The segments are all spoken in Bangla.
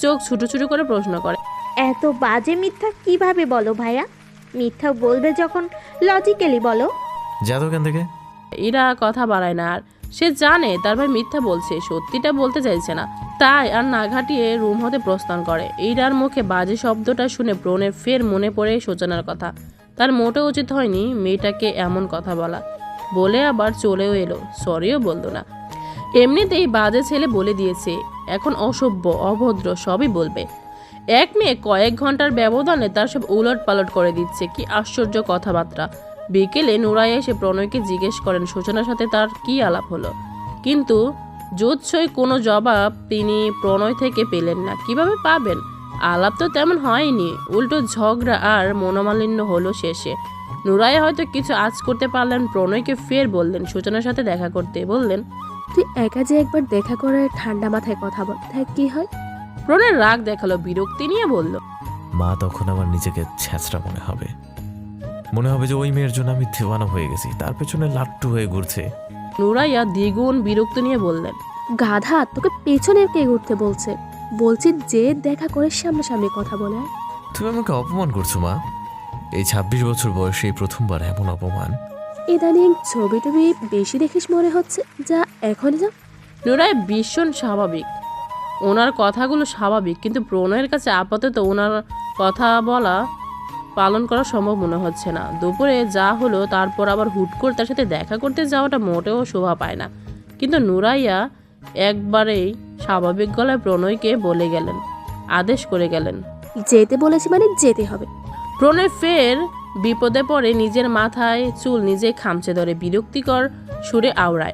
চোখ ছুটো ছুটো করে প্রশ্ন করে। এত বাজে মিথ্যা কীভাবে বলো ভাইয়া? মিথ্যা বলবে যখন লজিক্যালি বলো। যা তো এখান থেকে? ইরা কথা বাড়ায় না আর। সে জানে তার ভাই মিথ্যা বলছে সত্যিটা বলতে চাইছে না। তাই আর না ঘাটিয়ে রুম হতে প্রস্থান করে। ইরার মুখে বাজে শব্দটা শুনে ব্রণের ফের মনে পড়ে সূচনার কথা। তার মোটেও উচিত হয়নি মেয়েটাকে এমন কথা বলা। বলে আবার চলেও এলো। সরিও বলতো না। এমনিতেই বাজে ছেলে বলে দিয়েছে। এখন অসভ্য, অভদ্র, সবই বলবে। এক মেয়ে কয়েক ঘণ্টার ব্যবধানে তার সব উলট পালট করে দিচ্ছে, কি আশ্চর্য কথাবার্তা। বিকেলে নুরাই এসে প্রণয়কে জিজ্ঞেস করেন সূচনার সাথে তার কি আলাপ হলো? কিন্তু জোৎসই কোনো জবাব তিনি প্রণয় থেকে পেলেন না। কীভাবে পাবেন? আলাপ তো তেমন হয়নি উল্টো ঝগড়া আর মনোমালিন্য হলো শেষে। নুরাই হয়তো কিছু আজ করতে পারলেন প্রণয়কে ফের বললেন সূচনার সাথে দেখা করতে। বললেন তুই একা যে একবার দেখা করে ঠান্ডা মাথায় কথা বল তাই কি হয়। প্রণয় রাগ দেখাল বিরক্তি নিয়ে বলল মা তখন আমার নিজেকে ছ্যাঁচড়া মনে হবে। মনে হবে যে ওই মেয়ের জন্য আমি দেওয়ানা হয়ে গেছি তার পেছনে লাট্টু হয়ে ঘুরছে। নুরাইয়া দ্বিগুণ বিরক্ত নিয়ে বললেন গাধা তোকে পেছনের কে ঘুরতে বলছে? বলছি যে দেখা করে সামনাসামনি কথা বলে। তুমি আমাকে অপমান করছ মা। এই ছাব্বিশ বছর বয়সে এই প্রথমবার এমন অপমান। ইদানিং ছবি টবি বেশি দেখিস মনে হচ্ছে। যা এখনই যা। নুরাই ভীষণ স্বাভাবিক। ওনার কথাগুলো স্বাভাবিক কিন্তু প্রণয়ের কাছে আপাতত ওনার কথা বলা পালন করা সম্ভব মনে হচ্ছে না। দুপুরে যা হলো তারপর আবার হুট করে তার সাথে দেখা করতে যাওয়াটা মোটেও শোভা পায় না। কিন্তু নুরাইয়া একবারেই স্বাভাবিক গলায় প্রণয়কে বলে গেলেন আদেশ করে গেলেন। যেতে বলেছি মানে যেতে হবে। প্রণয় ফের বিপদে পড়ে নিজের মাথায় চুল নিজে খামচে ধরে বিরক্তিকর সুরে আওড়ায়।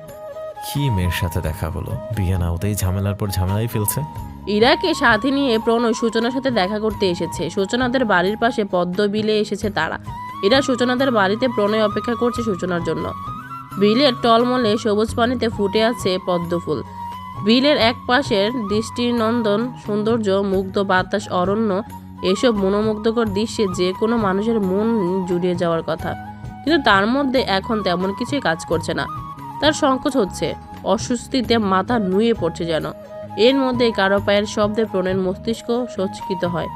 কি মেয়ের সাথে দেখা হলো? বিয়ে না হতেই ঝামেলার পর ঝামেলাই ফেলছে। ইরাকে সাথে নিয়ে প্রণয় সূচনার সাথে দেখা করতে এসেছে। সূচনাদের বাড়ির পাশে পদ্ম বিলে এসেছে তারা। এরা সূচনাদের বাড়িতে প্রণয় অপেক্ষা করছে সূচনার জন্য। বিলের টলমলে সবুজ পানিতে ফুটে আছে পদ্ম ফুল বিলের এক পাশের দৃষ্টিনন্দন সৌন্দর্য, মুগ্ধ বাতাস, অরণ্য, এসব মনোমুগ্ধকর দৃশ্যে যে কোনো মানুষের মন জুড়িয়ে যাওয়ার কথা। কিন্তু তার মধ্যে এখন তেমন কিছুই কাজ করছে না। তার সংকোচ হচ্ছে, অস্বস্তিতে মাথা নুয়ে পড়ছে যেন। এর মধ্যে কারও পায়ের শব্দে প্রণের মস্তিষ্ক সচকিত হয়।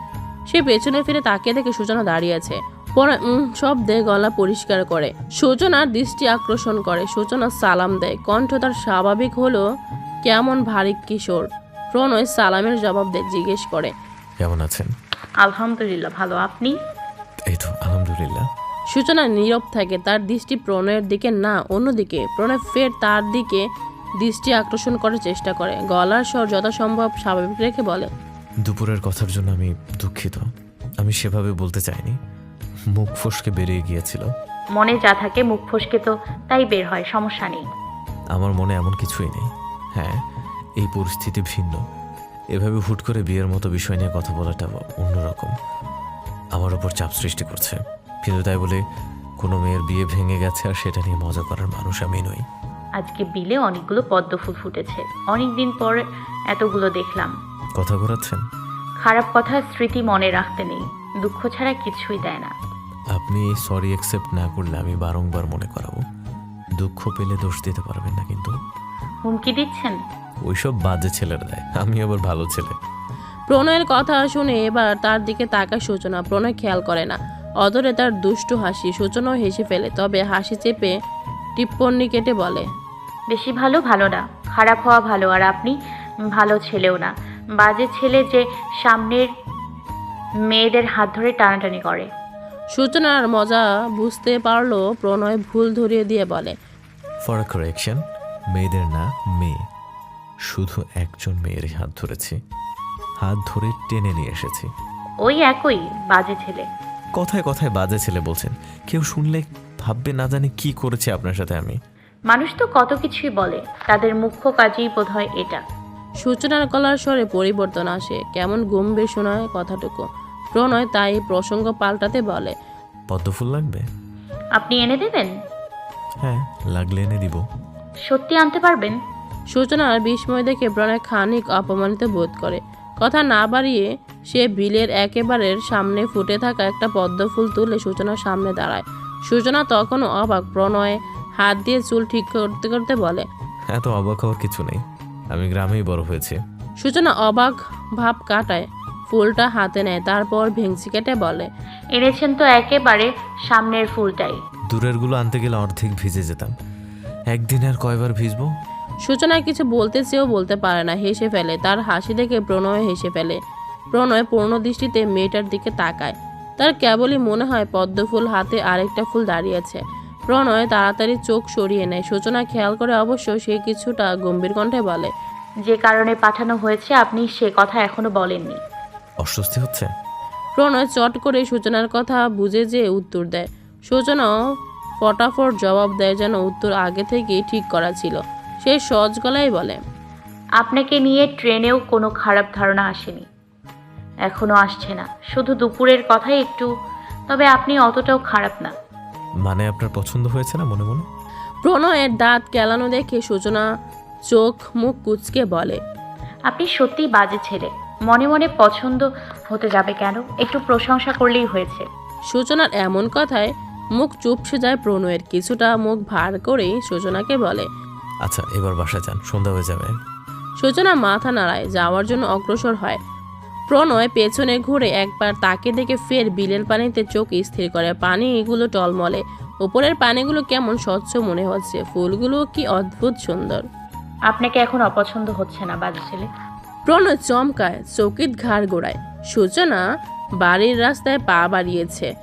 সে পেছনে ফিরে তাকিয়ে দেখে সূচনা দাঁড়িয়ে আছে। পরে উম শব্দে গলা পরিষ্কার করে। সূচনার দৃষ্টি আকর্ষণ করে সূচনা সালাম দেয়। কণ্ঠ তার স্বাভাবিক হলো কেমন ভারী কিশোর? প্রণয় সালামের জবাব দেয় জিজ্ঞেস করে কেমন আছেন? আলহামদুলিল্লাহ ভালো। আপনি? এই তো আলহামদুলিল্লাহ। সূচনা নীরব থাকে তার দৃষ্টি প্রণয়ের দিকে না অন্যদিকে। প্রণয় ফের তার দিকে দৃষ্টি আকর্ষণ করার চেষ্টা করে। গলার স্বর যথাসম্ভব স্বাভাবিক রেখে বলে দুপুরের কথার জন্য আমি দুঃখিত। আমি সেভাবে বলতে চাইনি। মুখ ফসকে বেরিয়ে গিয়েছিল। মনে যা থাকে মুখ ফসকে তো তাই বের হয় সমস্যা নেই। আমার মনে এমন কিছুই নেই। হ্যাঁ এই পরিস্থিতি ভিন্ন। এভাবে হুট করে বিয়ের মতো বিষয় নিয়ে কথা বলাটা অন্যরকম। আমার ওপর চাপ সৃষ্টি করছে। কিন্তু তাই বলে কোনো মেয়ের বিয়ে ভেঙে গেছে আর সেটা নিয়ে মজা করার মানুষ আমি নই। আজকে বিলে অনেকগুলো পদ্ম ফুল ফুটেছে। অনেক দিন পর এতগুলো দেখলাম। কথা ঘোরাচ্ছেন? খারাপ কথা স্মৃতি মনে রাখতে নেই। দুঃখ ছাড়া কিছুই দেয় না। আপনি সরি অ্যাকসেপ্ট না করলে আমি বারংবার মনে করাবো। দুঃখ পেলে দোষ দিতে পারবেন না কিন্তু। হুমকি দিচ্ছেন? ওইসব বাজে ছেলের দেয়। আমি আবার ভালো ছেলে। প্রণয়ের কথা শুনে এবার তার দিকে তাকায় সূচনা। প্রণয় খেয়াল করে না। অদরে তার দুষ্টু হাসি। সূচনাও হেসে ফেলে। তবে হাসি চেপে টিপ্পণী কেটে বলে বেশি ভালো ভালো না। খারাপ হওয়া ভালো। আর আপনি ভালো ছেলেও না। বাজে ছেলে যে সামনের মেয়েদের হাত ধরে টানাটানি করে। সূচনার মজা বুঝতে পারল প্রণয় ভুল ধরিয়ে দিয়ে বলে। ফর কারেকশন মেয়েদের না মেয়ে। শুধু একজন মেয়ের হাত ধরেছি। হাত ধরে টেনে নিয়ে এসেছি। ওই একই বাজে ছেলে। কথায় কথায় বাজে ছেলে বলছেন। কেউ শুনলে ভাববে না জানি কি করেছে আপনার সাথে আমি। মানুষ তো কত কিছুই বলে তাদের মুখ্য কাজেই বোধ হয় এটা। সূচনার গলার স্বরে পরিবর্তন আসে কেমন গম্ভীর শোনায় কথাটুকু। প্রণয় তাই প্রসঙ্গ পাল্টাতে বলে পদ্ম ফুল লাগবে? আপনি এনে দেবেন? হ্যাঁ লাগলে এনে দিব। সত্যি আনতে পারবেন? সূচনার বিস্ময় দেখে প্রণয় খানিক অপমানিত বোধ করে। কথা না বাড়িয়ে সে বিলের একেবারের সামনে ফুটে থাকা একটা পদ্ম ফুল তুলে সূচনার সামনে দাঁড়ায়। সূচনা তখনও অবাক। প্রণয় হাত দিয়ে চুল ঠিক করতে করতে বলে এত অবাক হওয়ার কিছু নেই। আমি গ্রামেই বড় হয়েছি। সূচনা অবাক ভাব কাটায়। ফুলটা হাতে নেয় তারপর ভেংচি কেটে বলে এনেছেন তো একেবারে সামনের ফুলটাই। দূরেরগুলো আনতে গেলে অর্ধেক ভিজে যেতাম। একদিন আর কয়বার ভিজবো? সূচনা কিছু বলতে চেয়েও বলতে পারে না হেসে ফেলে। তার হাসি দেখে প্রণয় হেসে ফেলে। প্রণয় পূর্ণ দৃষ্টিতে মেয়েটার দিকে তাকায়। তার কেবলই মনে হয় পদ্মফুল হাতে আরেকটা ফুল দাঁড়িয়েছে প্রণয় তাড়াতাড়ি চোখ সরিয়ে নেয়। সূচনা খেয়াল করে অবশ্য সে কিছুটা গম্ভীর কণ্ঠে বলে যে কারণে পাঠানো হয়েছে আপনি সে কথা এখনও বলেননি। অস্বস্তি হচ্ছে? প্রণয় চট করে সূচনার কথা বুঝে যে উত্তর দেয়। সূচনাও ফটাফট জবাব দেয় যেন উত্তর আগে থেকেই ঠিক করা ছিল। সে সজ গলায় বলে আপনাকে নিয়ে ট্রেনেও কোনো খারাপ ধারণা আসেনি। এখনও আসছে না। শুধু দুপুরের কথাই একটু তবে আপনি অতটাও খারাপ না। মানে আপনার পছন্দ হয়েছে না মনে মনে? প্রণয়ের দাঁত কেলানো দেখে সূচনা চোখ মুখ কুচকে বলে আপনি সত্যিই বাজে ছেলে। মনে মনে পছন্দ হতে যাবে কেন? একটু প্রশংসা করলেই হয়েছে। সূচনার এমন কথায় মুখ চুপসে যায় প্রণয়ের। কিছুটা মুখ ভার করেই সূচনাকে বলে আচ্ছা এবার বাসা যান সন্ধ্যা হয়ে যাবে। সূচনা মাথা নাড়ায় যাওয়ার জন্য অগ্রসর হয়। প্রণয় পেছনে ঘুরে একবার তাকে দেখে ফের বিলের পানিতে চোখ স্থির করে। পানি এগুলো টলমলে। উপরের পানিগুলো কেমন স্বচ্ছ মনে হচ্ছে। ফুলগুলো কি অদ্ভুত সুন্দর। আপনাকে এখন অপছন্দ হচ্ছে না বাজে ছেলে। প্রণয় চমকায় চকিত ঘাড় গোড়ায়। সূচনা বাড়ির রাস্তায় পা বাড়িয়েছে।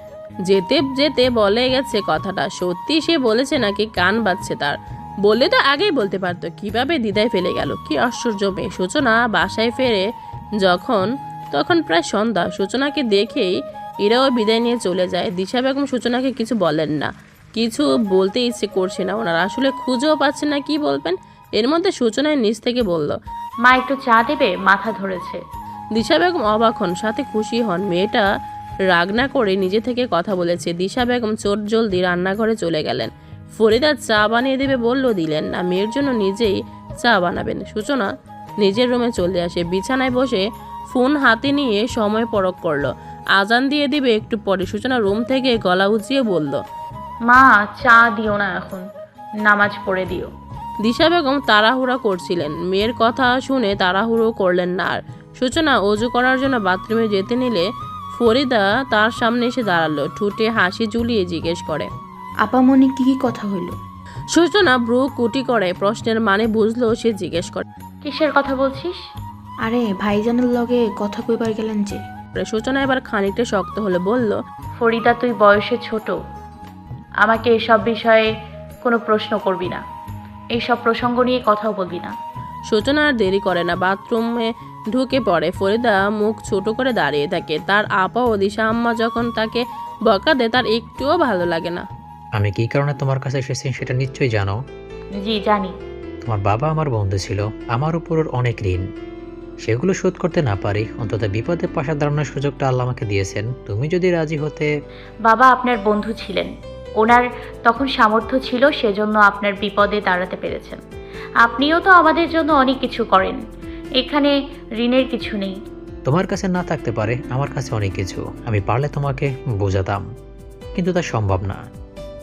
যেতে যেতে বলে গেছে কথাটা। সত্যি সে বলেছে নাকি কান বাজছে তার? বললে তো আগেই বলতে পারতো। কীভাবে দ্বিধায় ফেলে গেল? কি আশ্চর্য মেয়ে। সূচনা বাসায় ফেরে যখন, তখন প্রায় সন্ধ্যা। সূচনাকে দেখেই এরাও বিদায় নিয়ে চলে যায়। দিশা বেগম সূচনাকে কিছু বলেন না। কিছু বলতে ইচ্ছে করছে না ওনারা। আসলে খুঁজেও পাচ্ছে না, কি বলবেন? এর মধ্যে সূচনায় নিচ থেকে বলল মা একটু চা দেবে মাথা ধরেছে। দিশা বেগম অবাক হন সাথে খুশি হন। মেয়েটা রাগ না করে নিজে থেকে কথা বলেছে। দিশা বেগম চোট জলদি রান্নাঘরে চলে গেলেন। ফরিদা চা বানিয়ে দেবে বলল দিলেন না। মেয়ের জন্য নিজেই চা বানাবেন। সূচনা নিজের রুমে চলে আসে। বিছানায় বসে ফোন হাতে নিয়ে সময় পরক করল। আজান দিয়ে দিবে একটু পরে। সূচনা রুম থেকে গলা উঁচিয়ে বলল মা চা দিও না এখন। নামাজ পড়ে দিও। দিশা বেগম তাড়াহুড়া করছিলেন। মেয়ের কথা শুনে তাড়াহুড়ো করলেন না আর। সূচনা অজু করার জন্য বাথরুমে যেতে নিলে ফরিদা তার সামনে এসে দাঁড়াল ঠুটে হাসি ঝুলিয়ে জিজ্ঞেস করে। আপামনি কি কি কথা হইল? সূচনা ব্রু কুটি করে প্রশ্নের মানে বুঝলো সে জিজ্ঞেস করে। কিসের কথা বলছিস? আরে ভাইজানের লগে কথা কইবার গেলেন যে। সূচনা এবার খানিকটা শক্ত হলে বলল ফরিদা তুই বয়সে ছোট। আমাকে এসব বিষয়ে কোনো প্রশ্ন করবি না। এইসব প্রসঙ্গ নিয়ে কথাও বলবি না। সূচনা আর দেরি করে না বাথরুমে ঢুকে পড়ে। ফরিদা মুখ ছোট করে দাঁড়িয়ে থাকে। তার আপা ও দিশা আম্মা যখন তাকে বকা দেয় তার একটুও ভালো লাগে না। আমি কী কারণে তোমার কাছে এসেছি সেটা নিশ্চয়ই জানো? জি জানি। তোমার বাবা আমার বন্ধু ছিল। আমার উপর ওর অনেক ঋণ। সেগুলো শোধ করতে না পারি। অন্তত বিপদে পাশা দাঁড়ানোর সুযোগটা আল্লাহ আমাকে দিয়েছেন। তুমি যদি রাজি হতে বাবা আপনার বন্ধু ছিলেন। ওনার তখন সামর্থ্য ছিল সেজন্য আপনার বিপদে দাঁড়াতে পেরেছেন। আপনিও তো আমাদের জন্য অনেক কিছু করেন। এখানে ঋণের কিছু নেই। তোমার কাছে না থাকতে পারে, আমার কাছে অনেক কিছু। আমি পারলে তোমাকে বোঝাতাম, কিন্তু তা সম্ভব না।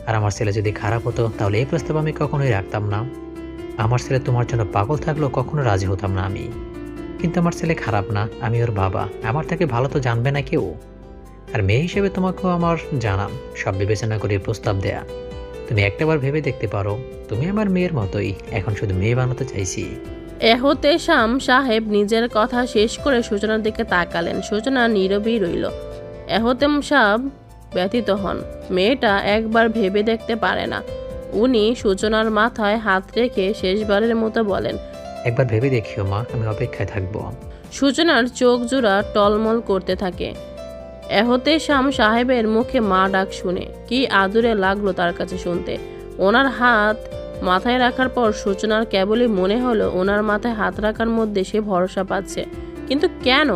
আর আমার ছেলে যদি খারাপ হতো, তাহলে এই প্রস্তাব আমি কখনোই রাখতাম না। আমার ছেলে তোমার জন্য পাগল থাকলেও কখনো রাজি হতাম না আমি। কিন্তু আমার ছেলে খারাপ না, আমি ওর বাবা। আমার থেকে ভালো তো জানবে না কেউ। আর মেয়ে হিসেবে তোমাকেও আমার জানাম সব বিবেচনা করে প্রস্তাব দেয়া। তুমি একটাবার ভেবে দেখতে পারো তুমি আমার মেয়ের মতোই এখন শুধু মেয়ে বানাতে চাইছি। এহতে শাম সাহেব নিজের কথা শেষ করে সূচনার দিকে তাকালেন। সূচনা নীরবই রইল। এহতেম সাহেব ব্যথিত হন। মেয়েটা একবার ভেবে দেখতে পারে না। উনি সূচনার মাথায় হাত রেখে শেষবারের মতো বলেন একবার ভেবে দেখিও মা আমি অপেক্ষায় থাকব। সূচনার চোখ জোড়া টলমল করতে থাকে। এহতে শাম সাহেবের মুখে মা ডাক শুনে কি আদুরে লাগল তার কাছে শুনতে। ওনার হাত মাথায় রাখার পর সূচনার কেবলই মনে হলো ওনার মাথায় হাত রাখার মধ্যে সে ভরসা পাচ্ছে। কিন্তু কেন?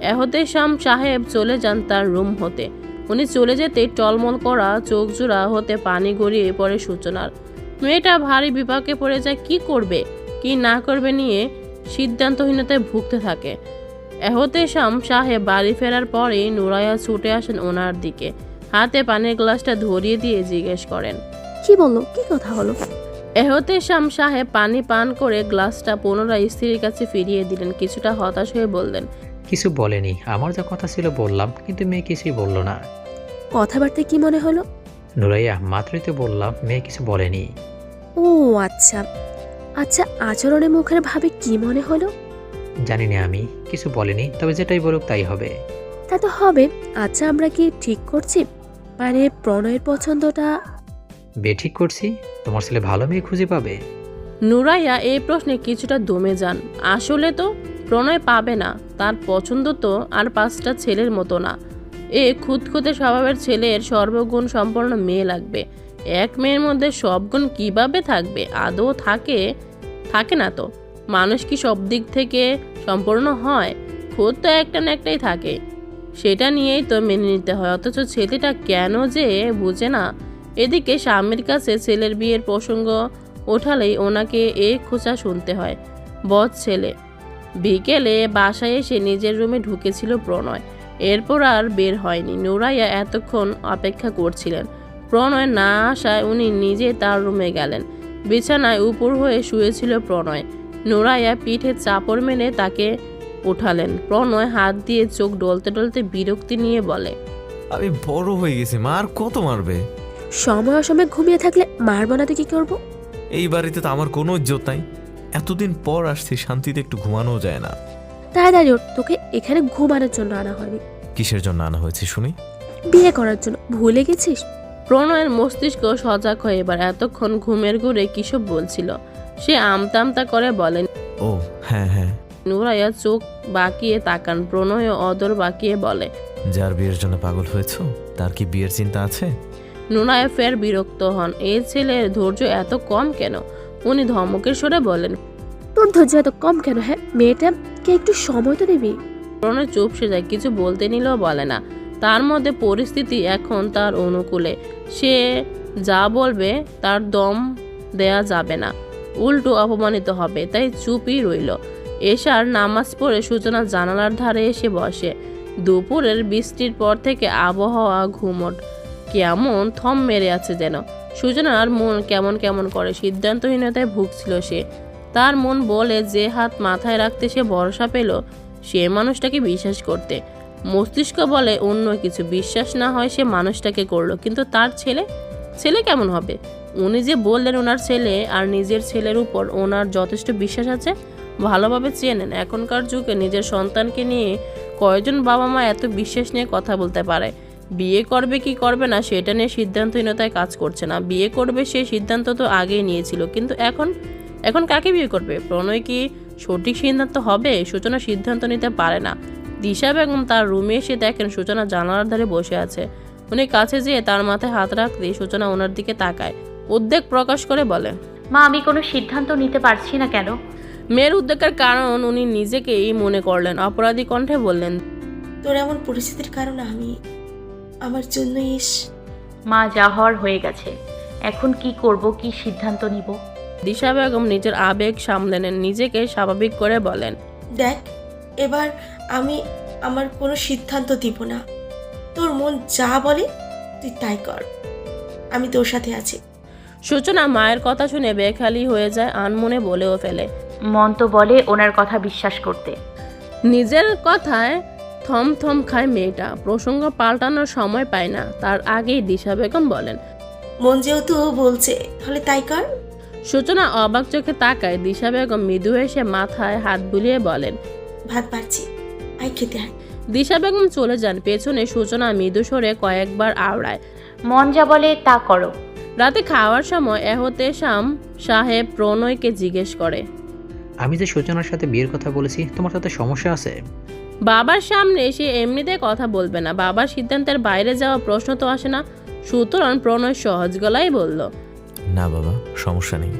এহতে শাম সাহেব চলে যান তার রুম হতে। উনি চলে যেতে টলমল করা, চোখ জোড়া হতে পানি গড়িয়ে পড়ে সূচনার। মেয়েটা ভারী বিপাকে পড়ে যায়, কি করবে? কি না করবে নিয়ে সিদ্ধান্তহীনতায় ভুগতে থাকে। এহতে শাম সাহেব বাড়ি ফেরার পরেই নুরাইয়া ছুটে আসেন ওনার দিকে। হাতে পানির গ্লাসটা ধরিয়ে দিয়ে জিজ্ঞেস করেন কি বলল? কি কথা হলো? এহতে এহতেশাম সাহেব পানি পান করে গ্লাসটা পুনরায় স্ত্রীর কাছে ফিরিয়ে দিলেন। কিছুটা হতাশ হয়ে বললেন কিছু বলেনি আমার যা কথা ছিল বললাম কিন্তু মেয়ে কিছুই বলল না। কথাবার্তায় কি মনে হলো? নুরাইয়া মাত্রই তো বললাম মেয়ে কিছু বলেনি। ও আচ্ছা। আচ্ছা আচরণে মুখের ভাবে কি মনে হলো? জানি না আমি কিছু বলেনি তবে যেটাই বলুক তাই হবে। তা তো হবে। আচ্ছা আমরা কি ঠিক করছি? মানে প্রণয়ের পছন্দটা? বে ঠিক করছি। তোমার ছেলে ভালো মেয়ে খুঁজে পাবে? নুরাইয়া এই প্রশ্নে কিছুটা দমে যান। আসলে তো প্রণয় পাবে না। তার পছন্দ তো আর পাঁচটা ছেলের মতো না। এ খুঁতখুঁতে স্বভাবের ছেলের সর্বগুণ সম্পন্ন মেয়ে লাগবে। এক মেয়ের মধ্যে সব গুণ কীভাবে থাকবে? আদৌ থাকে? থাকে না তো। মানুষ কি সব দিক থেকে সম্পূর্ণ হয়? খুদ তো একটা না একটাই থাকে। সেটা নিয়েই তো মেনে নিতে হয়। অথচ ছেলেটা কেন যে বুঝে না। এদিকে স্বামীর কাছে ছেলের বিয়ের প্রসঙ্গ ওঠালেই ওনাকে এ খোঁচা শুনতে হয়। বদ ছেলে। বিকেলে বাসায় এসে নিজের রুমে ঢুকেছিল প্রণয়। এরপর আর বের হয়নি। নুরাইয়া এতক্ষণ অপেক্ষা করছিলেন। প্রণয় না আসায় উনি নিজে তার রুমে গেলেন। বিছানায় উপর হয়ে শুয়েছিল প্রণয়। নুরাইয়া পিঠে চাপড় মেনে তাকে উঠালেন প্রণয় হাত দিয়ে চোখ ডলতে ডলতে বিরক্তি নিয়ে বলে আমি বড় হয়ে গেছি মা আর কত মারবে? সময় অসময়ে ঘুমিয়ে থাকলে মারবো না তো কি করব? এই বাড়িতে তো আমার কোনো ইজ্জত নাই। এতদিন পর আসছি শান্তিতে একটু ঘুমানোও যায় না। তাড়াতাড়ি ওঠ, তোকে এখানে ঘুমানোর জন্য আনা হয়নি। কিসের জন্য আনা হয়েছে শুনি? বিয়ে করার জন্য। ভুলে গেছিস? প্রণয়ের মস্তিষ্ক সজাগ হয়ে এবার এতক্ষণ ঘুমের ঘুরে কিসব বলছিল? সে আমতা আমতা করে বলেন ও হ্যাঁ হ্যাঁ। নুরাইয়া চোখ বাঁকিয়ে তাকান প্রণয় অদর বাঁকিয়ে বলে যার বিয়ের জন্য পাগল হয়েছো তার কি বিয়ের চিন্তা আছে? নুরাইয়া ফের বিরক্ত হন এই ছেলের ধৈর্য এত কম কেন? উনি ধমকের সরে বলেন তোর ধৈর্য এত কম কেন হ্যাঁ? মেয়েটাকে একটু সময় তো দিবি। প্রণয় চুপ সে যায় কিছু বলতে নিলেও বলে না। তার মধ্যে পরিস্থিতি এখন তার অনুকূলে। সে যা বলবে তার দম দেয়া যাবে না। উল্টো অপমানিত হবে, তাই চুপই রইল। এশার নামাজ পড়ে সূচনা জানালার ধারে এসে বসে। দুপুরের বৃষ্টির পর থেকে আবহাওয়া ঘুমট। কেমন থম মেরে আছে যেন। সূচনার মন কেমন কেমন করে সিদ্ধান্তহীনতায় ভুগছিল সে। তার মন বলে যে হাত মাথায় রাখতে সে ভরসা পেল, সে মানুষটাকে বিশ্বাস করতে। মস্তিষ্ক বলে অন্য কিছু। বিশ্বাস না হয় সে মানুষটাকে করল, কিন্তু তার ছেলে? ছেলে কেমন হবে? উনি যে বললেন ওনার ছেলে আর নিজের ছেলের উপর ওনার যথেষ্ট বিশ্বাস আছে, ভালোভাবে চেনেন। এখনকার যুগে নিজের সন্তানকে নিয়ে কয়জন বাবা মা এত বিশ্বাস নিয়ে কথা বলতে পারে? বিয়ে করবে কি করবে না সেটা নিয়ে সিদ্ধান্তহীনতায় কাজ করছে না। বিয়ে করবে সে সিদ্ধান্ত তো আগেই নিয়েছিল, কিন্তু এখন এখন কাকে বিয়ে করবে? প্রণয় কি সঠিক সিদ্ধান্ত হবে? সূচনা সিদ্ধান্ত নিতে পারে না। দিশা বেগম তার রুমে এসে দেখেন সূচনা জানালার ধারে বসে আছে। উনি কাছে যেয়ে তার মাথায় হাত রাখতে সূচনা ওনার দিকে তাকায়। উদ্বেগ প্রকাশ করে বলে মা আমি কোনো সিদ্ধান্ত নিতে পারছি না কেন? মেয়ের উদ্বেগের কারণ উনি নিজেকেই মনে করলেন। অপরাধী কণ্ঠে বললেন তোর এমন পরিস্থিতির কারণে আমি আমার জন্য ইস মা যা হওয়ার হয়ে গেছে। এখন কি করব কি সিদ্ধান্ত নিব? দিশা বেগম নিজের আবেগ সামলে নেন নিজেকে স্বাভাবিক করে বলেন দেখ এবার আমি আমার কোনো সিদ্ধান্ত দিব না। তোর মন যা বলে তুই তাই কর। আমি তোর সাথে আছি। সূচনা মায়ের কথা শুনে বেখালি হয়ে যায় আনমনে বলেও ফেলে। মন তো বলে ওনার কথা বিশ্বাস করতে। নিজের কথায় থম থম খায় মেয়েটা। প্রসঙ্গ পাল্টানোর সময় পায় না। তার আগেই দিশা বেগম বলেন মন যেহেতু বলছে তাহলে তাই কর। সূচনা অবাক চোখে তাকায়। দিশা বেগম মৃদু এসে মাথায় হাত বুলিয়ে বলেন ভাত পারছি আই খেতে আয়। দিশা বেগম চলে যান। পেছনে সূচনা মৃদু সরে কয়েকবার আওড়ায় মন যা বলে তা করো। রাতে খাওয়ার সময় এহতে শাম সাহেব প্রণয়কে জিজ্ঞেস করে আমি যে সূচনার সাথে বিয়ের কথা বলেছি তোমার সাথে সমস্যা আছে? বাবার সামনে সে এমনিতে কথা বলবে না। বাবার সিদ্ধান্তের বাইরে যাওয়া প্রশ্ন তো আসে না। সুতরাং প্রণয় সহজ গলায় বলল না বাবা সমস্যা নেই।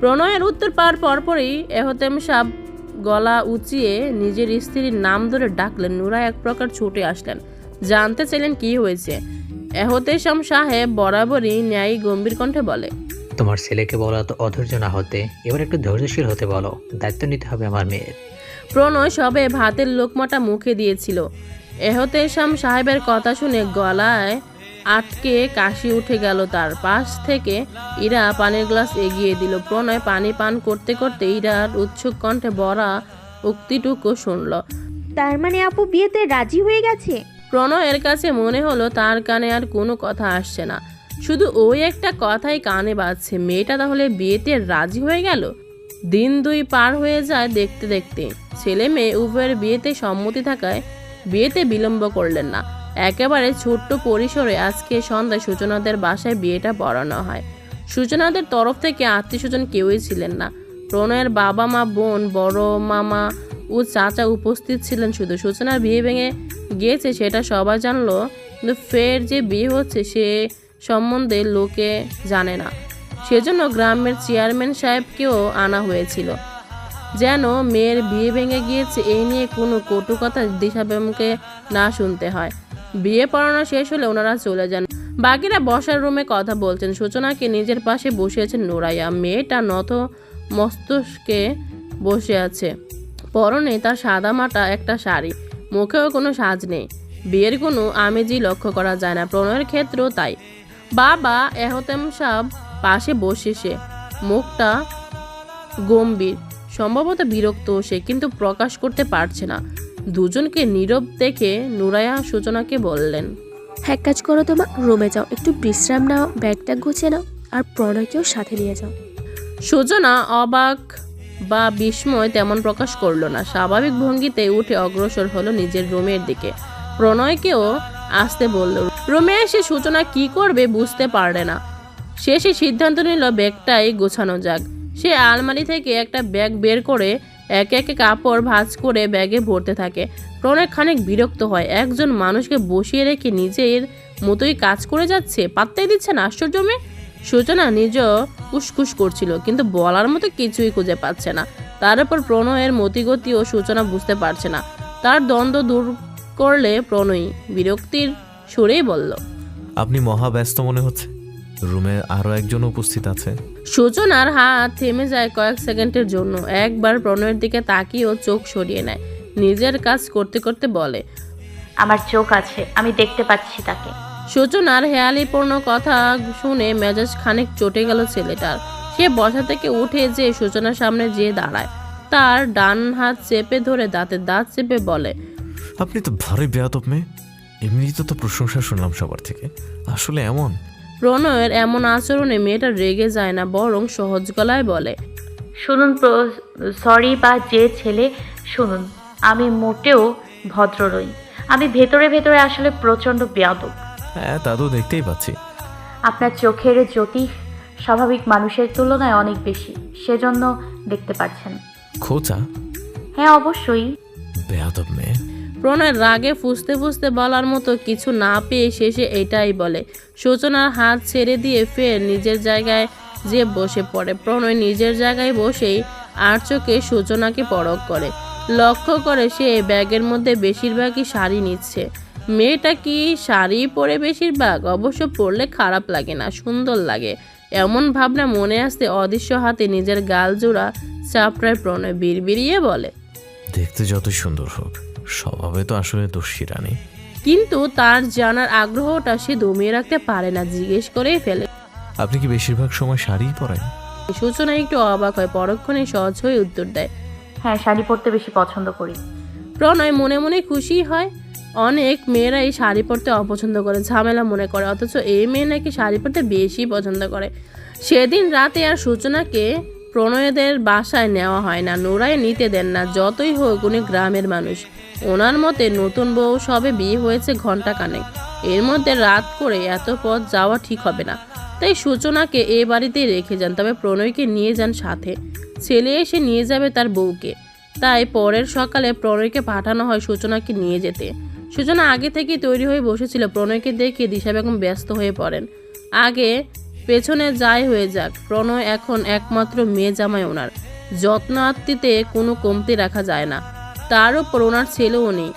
প্রণয়ের উত্তর পাওয়ার পরপরই এহতেম সাহ গলা উঁচিয়ে নিজের স্ত্রীর নাম ধরে ডাকলেন। নুরা এক প্রকার ছুটে আসলেন। জানতে চাইলেন কি হয়েছে। এহতেশাম সাহেব বরাবরই ন্যায় গম্ভীর কণ্ঠে বলে তোমার ছেলেকে বলা তো অধৈর্য না হতে এবার একটু ধৈর্যশীল হতে বলো দায়িত্ব নিতে হবে আমার মেয়ের। প্রণয় সবে ভাতের লোকমাটা মুখে দিয়েছিল। এহতেশাম সাহেবের কথা শুনে গলায় আটকে কাশি উঠে গেল তার পাশ থেকে। ইরা পানির গ্লাস এগিয়ে দিল। প্রণয় পানি পান করতে করতে ইরার উৎসুক কণ্ঠে বরা উক্তিটুকু শুনল। তার মানে আপু বিয়েতে রাজি হয়ে গেছে? প্রণয়ের কাছে মনে হলো তার কানে আর কোনো কথা আসছে না। শুধু ওই একটা কথাই কানে বাজছে। মেয়েটা তাহলে বিয়েতে রাজি হয়ে গেল? দিন দুই পার হয়ে যায় দেখতে দেখতে। ছেলে মেয়ে উভয়ের বিয়েতে সম্মতি থাকায় বিয়েতে বিলম্ব করলেন না। একেবারে ছোট্ট পরিসরে আজকে সন্ধ্যায় সূচনাদের বাসায় বিয়েটা পড়ানো হয়। সূচনাদের তরফ থেকে আত্মীয় স্বজন কেউই ছিলেন না। প্রণয়ের বাবা মা বোন, বড় মামা ও চাচা উপস্থিত ছিলেন শুধু। সূচনার বিয়ে ভেঙে গিয়েছে, সেটা সবাই জানলো, কিন্তু ফের যে বিয়ে হচ্ছে সে সম্বন্ধে লোকে জানে না। সেজন্য গ্রামের চেয়ারম্যান সাহেবকেও আনা হয়েছিল। যেন মেয়ের বিয়ে ভেঙে গিয়েছে, এই নিয়ে কোনো কটু কথা দিশাবেমকে না শুনতে হয়। বিয়ে পড়ানো শেষ হলে ওনারা চলে যান। বাকিরা বসার রুমে কথা বলছেন। সূচনাকে নিজের পাশে বসিয়েছেন নোরাইয়া। মেয়েটা নত মস্তকে বসে আছে। পরনে তার সাদা মাটা একটা শাড়ি। মুখেও কোনো সাজ নেই। বিয়ের কোনো আমেজি লক্ষ্য করা যায় না। প্রণয়ের ক্ষেত্রেও তাই। বাবা এহতেম সাহ পাশে বসে সে। মুখটা গম্ভীর। সম্ভবত বিরক্ত সে কিন্তু প্রকাশ করতে পারছে না। দুজনকে নীরব দেখে নুরায়া সূচনাকে বললেন এক কাজ করো তোমা রুমে যাও। একটু বিশ্রাম নাও ব্যাগটা গুছিয়ে নাও আর প্রণয়কেও সাথে নিয়ে যাও। সূচনা অবাক বা বিস্ময় তেমন প্রকাশ করল না। স্বাভাবিক ভঙ্গিতে উঠে অগ্রসর হলো নিজের রুমের দিকে। প্রণয়কেও আসতে বলল, রুমে এসে সূচনা কি করবে বুঝতে পারলে না শেষে সিদ্ধান্ত নিল, ব্যাগটাই গোছানো যাক। সে আলমারি থেকে একটা ব্যাগ বের করে একে একে কাপড় ভাঁজ করে ব্যাগে ভরতে থাকে। প্রণয় খানিক বিরক্ত হয়। একজন মানুষকে বসিয়ে রেখে নিজের মতোই কাজ করে যাচ্ছে? পাত্তাই দিচ্ছে না? আশ্চর্য মেয়ে! সূচনা নিজ উসকুস করছিল কিন্তু বলার মতো কিছুই খুঁজে পাচ্ছে না। তার উপর প্রণয়ের মতিগতি ও সূচনা বুঝতে পারছে না। তার দ্বন্দ্ব দূর করলে প্রণয়ী বিরক্তির সুরেই বলল আপনি মহা ব্যস্ত মনে হচ্ছে? রুমে আরও একজন উপস্থিত আছে? সূচনার হাত থেমে যায় কয়েক সেকেন্ডের জন্য। একবার প্রণয়ের দিকে তাকিয়েও চোখ সরিয়ে নেয়। নিজের কাজ করতে করতে বলে আমার চোখ আছে আমি দেখতে পাচ্ছি তাকে। সূচনার হেয়ালিপূর্ণ কথা শুনে মেজাজ খানিক চটে গেল ছেলেটার। সে বসা থেকে উঠে যে সূচনার সামনে যেয়ে দাঁড়ায় তার ডান হাত চেপে ধরে দাঁতের দাঁত চেপে বলে আপনি তো ভারী বেয়াদব মেয়ে। এমনিতে তো প্রশংসা শুনলাম সবার থেকে। আসলে এমন? প্রণয়ের এমন আচরণে মেয়েটা রেগে যায় না বরং সহজ গলায় বলে শুনুন সরি বা যে ছেলে শুনুন আমি মোটেও ভদ্র নই। আমি ভেতরে ভেতরে আসলে প্রচণ্ড বেয়াদব। হ্যাঁ তা তো দেখতেই পাচ্ছি। আপনার চোখের জ্যোতি স্বাভাবিক মানুষের তুলনায় অনেক বেশি সেজন্য দেখতে পাচ্ছেন খোঁচা? হ্যাঁ অবশ্যই। বেয়াদব মেয়ে। প্রণয় রাগে ফুসতে ফুসতে বলার মতো কিছু না পেয়ে শেষে এটাই বলে। সূচনার হাত ছেড়ে দিয়ে ফের নিজের জায়গায় যে বসে পড়ে। প্রণয় নিজের জায়গায় বসেই আর চোখে সূচনাকে পরখ করে। লক্ষ্য করে সে ব্যাগের মধ্যে বেশিরভাগই শাড়ি নিচ্ছে। মেয়েটা কি শাড়ি পরে বেশিরভাগ? অবশ্য পরলে খারাপ লাগে না সুন্দর লাগে। এমন ভাবনা মনে আসতে অদৃশ্য হাতে নিজের গাল জোড়া চাপড়ায় প্রণয় বিড়বিড়িয়ে বলে। দেখতে যত সুন্দর হোক স্বভাবে তো আসলে দোষী রানী। কিন্তু তার জানার আগ্রহটা সে দমিয়ে রাখতে পারে না জিজ্ঞেস করেই ফেলে। আপনি কি বেশিরভাগ সময় শাড়িই পরেন? সূচনা একটু অবাক হয় পরক্ষণে সহজ হয়ে উত্তর দেয়। হ্যাঁ শাড়ি পরতে বেশি পছন্দ করি। প্রণয় মনে মনে খুশি হয়। অনেক মেয়েরাই শাড়ি পরতে অপছন্দ করে, ঝামেলা মনে করে, অথচ এই মেয়ে নাকি শাড়ি পরতে বেশি পছন্দ করে। সেদিন রাতে আর সূচনাকে প্রণয়দের বাসায় নেওয়া হয় না, নোরাই নিতে দেন না, যতই হোক উনি গ্রামের মানুষ। ওনার মতে নতুন বউ সবে বিয়ে হয়েছে ঘণ্টা কানেক এর মধ্যে রাত করে এত পথ যাওয়া ঠিক হবে না। তাই সূচনাকে এ বাড়িতেই রেখে যান, তবে প্রণয়কে নিয়ে যান সাথে। ছেলে এসে নিয়ে যাবে তার বউকে। তাই পরের সকালে প্রণয়কে পাঠানো হয় সূচনাকে নিয়ে যেতে। সূচনা আগে থেকেই তৈরি হয়ে বসেছিল। প্রণয়কে দেখে দিশা বেগম ব্যস্ত হয়ে পড়েন। আগে পেছনে যাই হয়ে যাক, প্রণয় এখন একমাত্র মেয়ে জামাই ওনার। যত্ন আত্মীতে কোনো কমতি রাখা যায় না। তার উপর ওনার ছেলেও নেই।